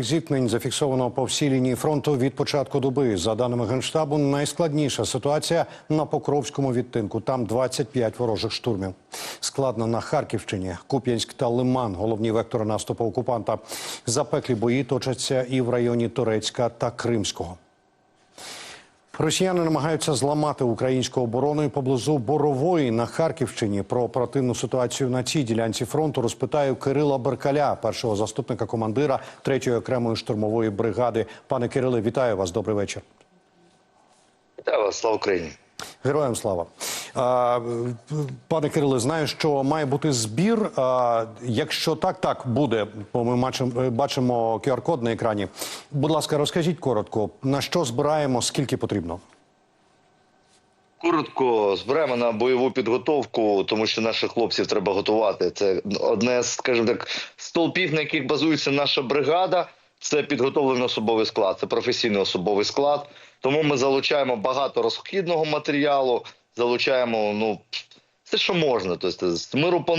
Зіткнень зафіксовано по всій лінії фронту від початку доби. За даними генштабу, найскладніша ситуація на Покровському відтинку. Там 25 ворожих штурмів. Складно на Харківщині, Куп'янськ та Лиман. Головні вектори наступу окупанта. Запеклі бої точаться і в районі Турецька та Кримського. Росіяни намагаються зламати українську оборону і поблизу Борової на Харківщині. Про оперативну ситуацію на цій ділянці фронту розпитаю Кирила Беркаля, першого заступника командира 3-ї окремої штурмової бригади. Пане Кириле, вітаю вас. Добрий вечір. Вітаю вас, слава Україні. Героям слава. Пане Кириле, знаю, що має бути збір. Якщо так, так буде, бо ми бачимо, QR-код на екрані. Будь ласка, розкажіть коротко, на що збираємо, скільки потрібно? Коротко збираємо на бойову підготовку, тому що наших хлопців треба готувати. Це одне скажімо так, стовпів, на яких базується наша бригада. Це підготовлений особовий склад, це професійний особовий склад. Тому ми залучаємо багато розхідного матеріалу, залучаємо ну все, що можна. Тобто миру по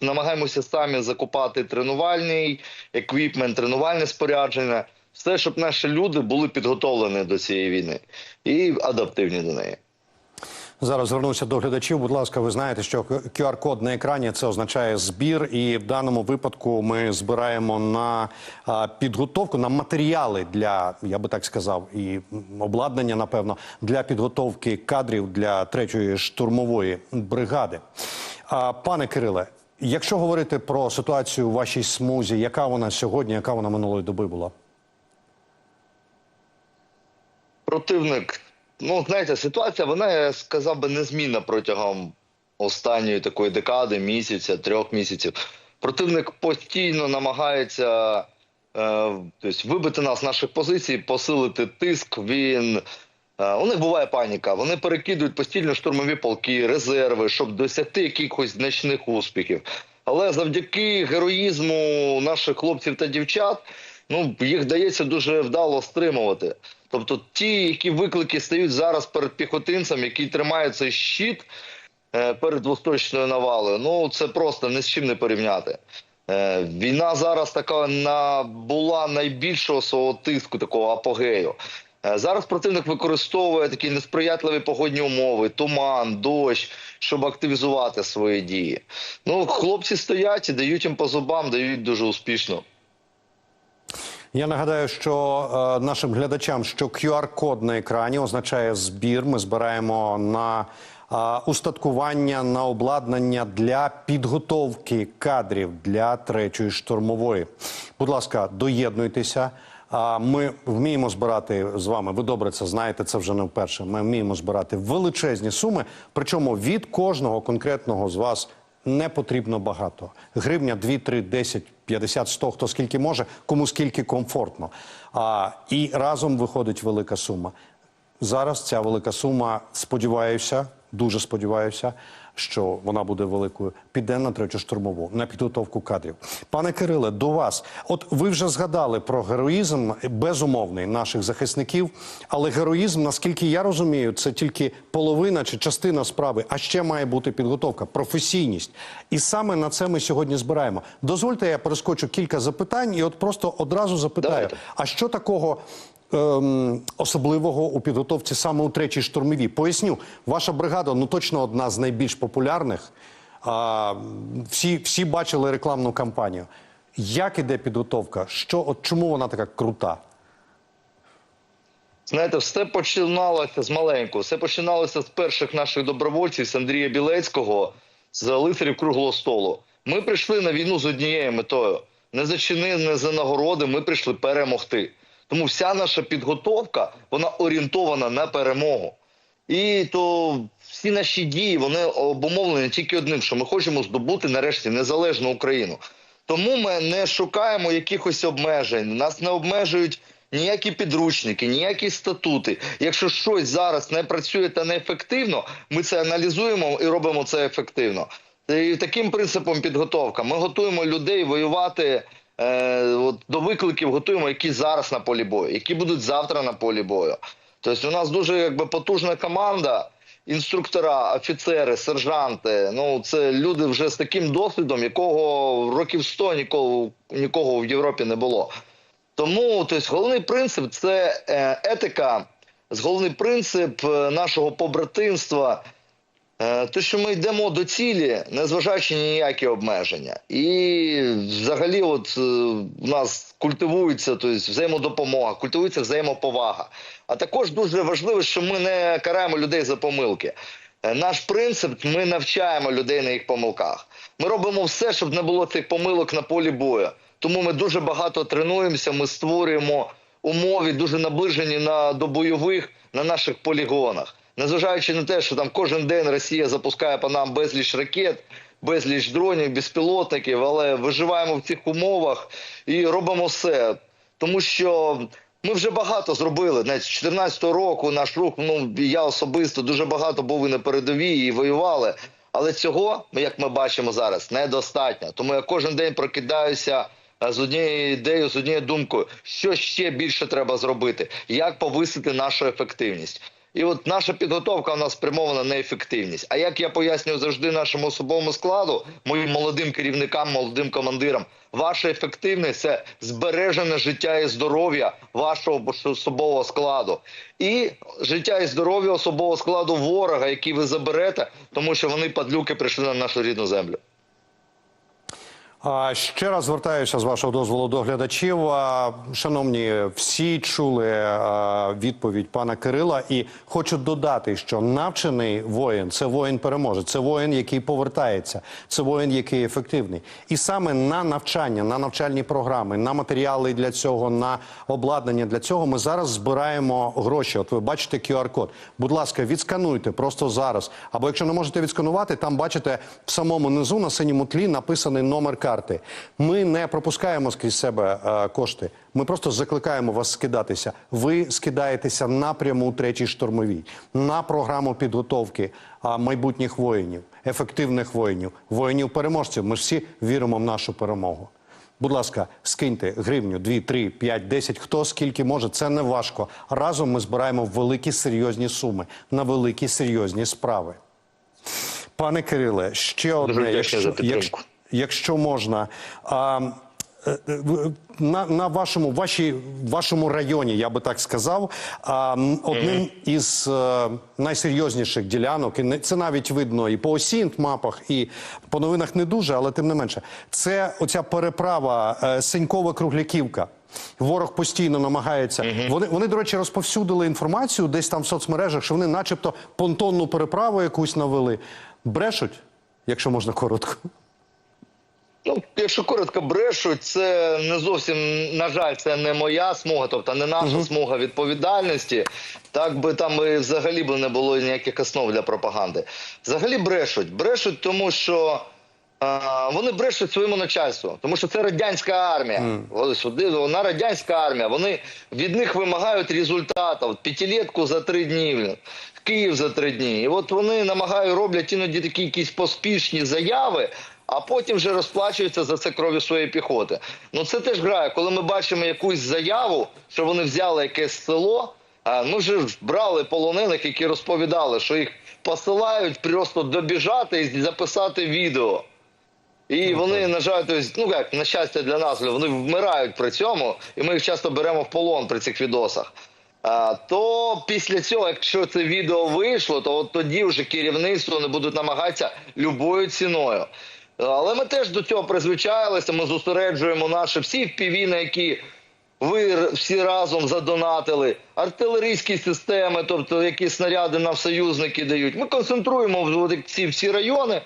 намагаємося самі закупати тренувальний еквіпмент, тренувальне спорядження. Все, щоб наші люди були підготовлені до цієї війни і адаптивні до неї. Зараз звернуся до глядачів. Будь ласка, ви знаєте, що QR-код на екрані це означає збір, і в даному випадку ми збираємо на підготовку на матеріали для, я би так сказав, і обладнання, напевно, для підготовки кадрів для третьої штурмової бригади. Пане Кириле, якщо говорити про ситуацію у вашій смузі, яка вона сьогодні, яка вона минулої доби була? Противник Ну, знаєте, ситуація, вона, я сказав би, незмінна протягом останньої такої декади, місяця, трьох місяців. Противник постійно намагається е, тобто, вибити нас з наших позицій, посилити тиск. Він е, у них буває паніка. Вони перекидують постійно штурмові полки, резерви, щоб досягти якихось значних успіхів. Але завдяки героїзму наших хлопців та дівчат ну їх вдається дуже вдало стримувати. Тобто, ті, які виклики стають зараз перед піхотинцем, який тримає цей щит е, перед восточною навалою, ну це просто ні з чим не порівняти. Е, війна зараз така набула найбільшого свого тиску, такого апогею. Е, зараз противник використовує такі несприятливі погодні умови, туман, дощ, щоб активізувати свої дії. Ну, хлопці стоять і дають їм по зубам, дають дуже успішно. Я нагадаю, що е, нашим глядачам, що QR-код на екрані означає збір. Ми збираємо на е, устаткування на обладнання для підготовки кадрів для третьої штурмової. Будь ласка, доєднуйтеся. А ми вміємо збирати з вами. Ви добре це знаєте. Це вже не вперше. Ми вміємо збирати величезні суми. Причому від кожного конкретного з вас не потрібно багато. Гривня 2, 3, 10, 50, 100, хто скільки може, кому скільки комфортно. А, і разом виходить велика сума. Зараз ця велика сума, сподіваюся, дуже сподіваюся, що вона буде великою. Піде на третю штурмову на підготовку кадрів. Пане Кириле, до вас, от ви вже згадали про героїзм безумовний наших захисників, але героїзм, наскільки я розумію, це тільки половина чи частина справи, а ще має бути підготовка, професійність. І саме на це ми сьогодні збираємо. Дозвольте, я перескочу кілька запитань, і от просто одразу запитаю: Давайте. а що такого? Ем, особливого у підготовці саме у третій штурмовій. Поясню, ваша бригада ну точно одна з найбільш популярних. А, всі, всі бачили рекламну кампанію. Як іде підготовка? Що, от чому вона така крута? Знаєте, все починалося з маленького. Все починалося з перших наших добровольців з Андрія Білецького, з лицарів круглого столу. Ми прийшли на війну з однією метою: не за чини, не за нагороди. Ми прийшли перемогти. Тому вся наша підготовка вона орієнтована на перемогу. І то всі наші дії вони обумовлені тільки одним, що ми хочемо здобути нарешті незалежну Україну. Тому ми не шукаємо якихось обмежень. Нас не обмежують ніякі підручники, ніякі статути. Якщо щось зараз не працює та неефективно, ми це аналізуємо і робимо це ефективно. І таким принципом підготовка. Ми готуємо людей воювати е, от, до викликів, готуємо, які зараз на полі бою, які будуть завтра на полі бою. Тобто, у нас дуже якби потужна команда. Інструктора, офіцери, сержанти ну це люди вже з таким досвідом, якого років 100 нікого, нікого в Європі не було. Тому тобто, головний принцип це е, етика, головний принцип е, нашого побратимства. Е, те, що ми йдемо до цілі, незважаючи на ніякі обмеження. І взагалі, от е, в нас культивується тобто, взаємодопомога, культивується взаємоповага. А також дуже важливо, що ми не караємо людей за помилки. Е, Наш принцип ми навчаємо людей на їх помилках. Ми робимо все, щоб не було цих помилок на полі бою. Тому ми дуже багато тренуємося, ми створюємо умови дуже наближені на, до бойових на наших полігонах. Незважаючи на те, що там кожен день Росія запускає по нам безліч ракет, безліч дронів, безпілотників, але виживаємо в цих умовах і робимо все. Тому що ми вже багато зробили. Навіть з 2014 року наш рух, ну я особисто дуже багато був і на передовій і воювали. Але цього, як ми бачимо зараз, недостатньо. Тому я кожен день прокидаюся е, з однією ідеєю, з однією думкою, що ще більше треба зробити, як повисити нашу ефективність. І от наша підготовка у нас спрямована на ефективність. А як я пояснюю завжди нашому особовому складу, моїм молодим керівникам, молодим командирам, ваша ефективність це збережене життя і здоров'я вашого особового складу, і життя і здоров'я особового складу ворога, який ви заберете, тому що вони падлюки прийшли на нашу рідну землю. Ще раз звертаюся з вашого дозволу до глядачів. Шановні, всі чули відповідь пана Кирила, і хочу додати, що навчений воїн це воїн переможе, це воїн, який повертається, це воїн, який ефективний. І саме на навчання, на навчальні програми, на матеріали для цього, на обладнання для цього ми зараз збираємо гроші. От ви бачите QR-код. Будь ласка, відскануйте просто зараз. Або якщо не можете відсканувати, там бачите в самому низу на синьому тлі написаний номер карти. Ми не пропускаємо скрізь себе е, кошти. Ми просто закликаємо вас скидатися. Ви скидаєтеся напряму у третій штурмовій на програму підготовки а, майбутніх воїнів, ефективних воїнів, воїнів переможців. Ми ж всі віримо в нашу перемогу. Будь ласка, скиньте гривню, 2, 3, 5, 10, хто скільки може, це не важко. Разом ми збираємо великі серйозні суми на великі серйозні справи. Пане Кириле, ще одне, якщо, за підтримку. якщо, якщо можна. А, е, е, на, на вашому, вашій, вашому районі, я би так сказав, а, одним із е, найсерйозніших ділянок, і не- це навіть видно і по осінт мапах, і по новинах не дуже, але тим не менше, це оця переправа е, Сенькова-Кругляківка. Ворог постійно намагається. Вони, вони, до речі, розповсюдили інформацію десь там в соцмережах, що вони, начебто, понтонну переправу якусь навели. Брешуть, якщо можна коротко. Ну, якщо коротко брешуть, це не зовсім, на жаль, це не моя смуга, тобто не наша смуга відповідальності. Так би там і взагалі би не було ніяких основ для пропаганди. Взагалі брешуть. Брешуть, тому що а, вони брешуть своєму начальству, тому що це радянська армія. Ось сюди, Вона радянська армія. Вони від них вимагають результатів. П'ятилетку за три дні. Київ за три дні. І от вони намагають роблять іноді такі якісь поспішні заяви. А потім вже розплачуються за це кров'ю своєї піхоти. Ну це теж грає. Коли ми бачимо якусь заяву, що вони взяли якесь село. Ми вже брали полонених, які розповідали, що їх посилають просто добіжати і записати відео. І вони, на жаль, тобто, ну як на щастя для нас, вони вмирають при цьому, і ми їх часто беремо в полон при цих відосах. А, то після цього, якщо це відео вийшло, то от тоді вже керівництво не будуть намагатися любою ціною. Але ми теж до цього призвичаїлися. Ми зосереджуємо наші всі впіві, на які ви всі разом задонатили, артилерійські системи, тобто які снаряди нам союзники дають. Ми концентруємо ці всі райони,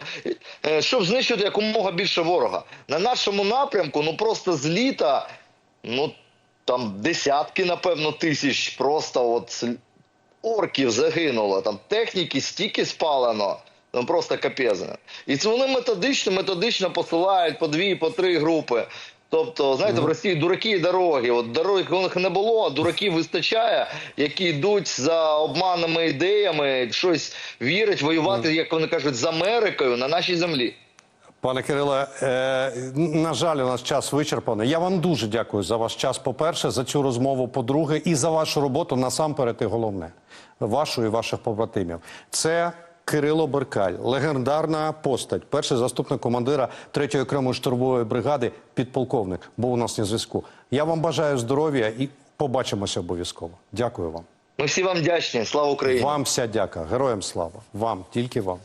е, щоб знищити якомога більше ворога. На нашому напрямку, ну просто з літа, ну там десятки, напевно, тисяч просто от орків загинуло, там техніки стільки спалено. Ну просто капець. І це вони методично, методично посилають по дві, по три групи. Тобто, знаєте, в Росії дураки і дороги. От дороги у них не було, а дураків вистачає, які йдуть за обманними ідеями, щось вірять, воювати, як вони кажуть, з Америкою на нашій землі. Пане Кириле, е, на жаль, у нас час вичерпаний. Я вам дуже дякую за ваш час. По-перше, за цю розмову. По-друге, і за вашу роботу насамперед і головне вашу і ваших побратимів. Це Кирило Беркаль, легендарна постать, перший заступник командира 3-ї окремої штурмової бригади, підполковник, був у нас на зв'язку. Я вам бажаю здоров'я і побачимося обов'язково. Дякую вам. Ми всі вам вдячні. Слава Україні! Вам вся дяка. Героям слава. Вам, тільки вам.